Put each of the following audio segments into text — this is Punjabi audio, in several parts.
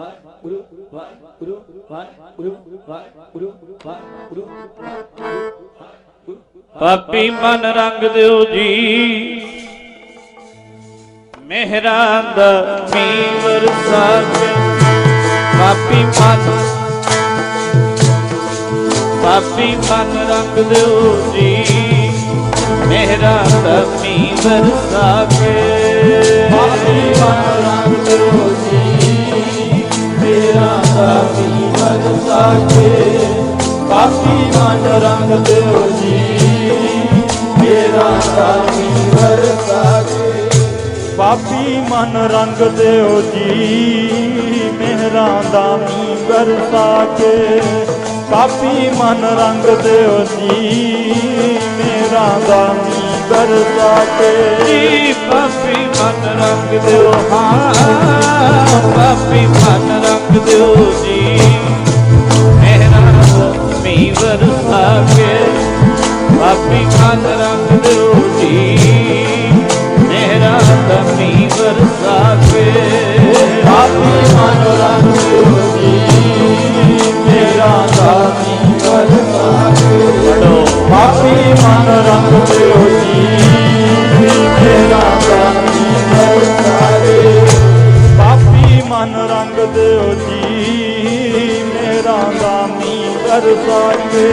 ਵਾਹਿਗੁਰੂ ਵਾਹਿਗੁਰੂ ਵਾਹਿਗੁਰੂ ਵਾਹਿਗੁਰੂ ਵਾਹਿਗੁਰੂ ਪਾਪੀ ਮਨ ਰੰਗ ਦਿਓ ਜੀ। ਮਿਹਰਾਂ ਦਾ ਮੀਵਰ ਵਰਸਾ ਕੇ ਪਾਪੀ ਮਨ ਪਾਪੀ ਮਨ ਰੰਗ ਦਿਓ ਜੀ। ਮਿਹਰਾਂ ਦਾ ਮੀਵਰ ਸਾਖੇ ਮਨ ਪਾਪੀ ਮਨ ਰੰਗ ਦਿਓ ਜੀ। ਮੇਰਾ ਦਾ ਮਨ ਪਾਪੀ ਮਨ ਰੰਗ ਦਿਓ ਜੀ। ਮਿਹਰਾਂ ਦਾ ਮੀਂਹ ਬਰਸਾ ਪਾਪੀ ਮਨ ਰੰਗ ਦਿਓ ਜੀ। ਮੇਰਾ ਦਾ ਮੀਂਹ ਬਰਸਾ ਪਾਪੀ ਮਨ ਰੰਗ ਦਿਓ। ਹਾਂ। ਮੀਂਹ ਵਰਸਾ ਪਾਪੀ ਮਨ ਰੰਗ ਦਿਓ ਜੀ ਮੀਂਹ ਬਰਸਾ ਕੇ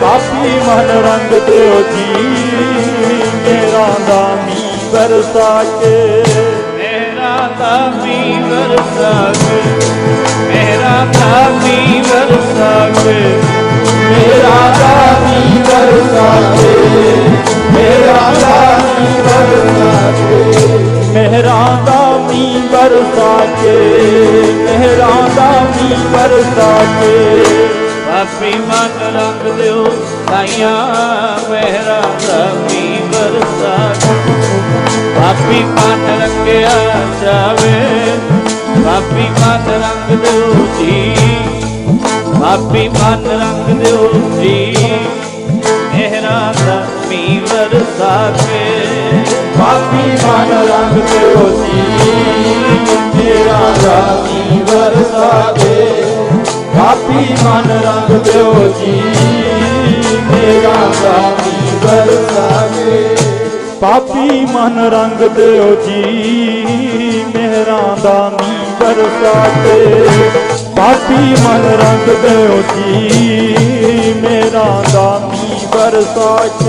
ਪਾਪੀ ਮਨ ਰੰਗ ਦਿਓ ਜੀ। ਮੇਰਾ ਦਾ ਮੀਂਹ ਬਰਸਾ ਕੇ ਮੇਰਾ ਦਾ ਮੀਂਹ ਵਰਸਾ ਕੇ ਮੇਰਾ ਦਾ ਮੀਂਹ ਵਰਸਾ ਕੇ ਮੇਰਾ ਬਰਸਾ ਕੇ ਮੇਰਾ ਦਾ ਮੀਂਹ ਬਰਸਾ ਕੇ ਮਹਿਰਾਂ ਦਾ ਮੀਂਹ ਬਰਸਾ ਕੇ ਮਹਿਰਾਂ ਦਾ ਮੀਂਹ ਬਰਸਾ ਕੇ ਪਾਪੀ ਮਨ ਰੰਗ ਦਿਓ, ਤਾਈਆਂ ਮਹਿਰਾ ਦਾ ਮੀਂਹ ਵਰਸਾ ਕੇ ਪਾਪੀ ਮਨ ਰੰਗਿਆ ਜਾਵੇ ਪਾਪੀ ਮਨ ਰੰਗ ਦਿਓ ਜੀ। ਪਾਪੀ ਮਨ ਰੰਗ ਦਿਓ ਜੀ, ਮਹਿਰਾ ਦਾ ਮੀਂਹ ਵਰਸਾ ਕੇ ਪਾਪੀ ਮਨ ਰੰਗ ਦਿਓ ਜੀ ਮੇਰਾ ਦਾ ਮੀਂਹ ਬਰਸਾ ਮਨ ਰੰਗ ਦਿਓ ਜੀ। ਮੇਰਾ ਦਾ ਮੀਂਹ ਬਰਸਾ ਕੇ ਪਾਪੀ ਮਨ ਰੰਗ ਦਿਓ ਜੀ। ਮਿਹਰਾਂ ਦਾ ਮੀਂਹ ਬਰਸਾ ਕੇ ਪਾਪੀ ਮਨ ਰੰਗ ਦਿਓ ਜੀ। ਮੇਰਾ ਦਾ ਮੀਂਹ ਬਰਸਾ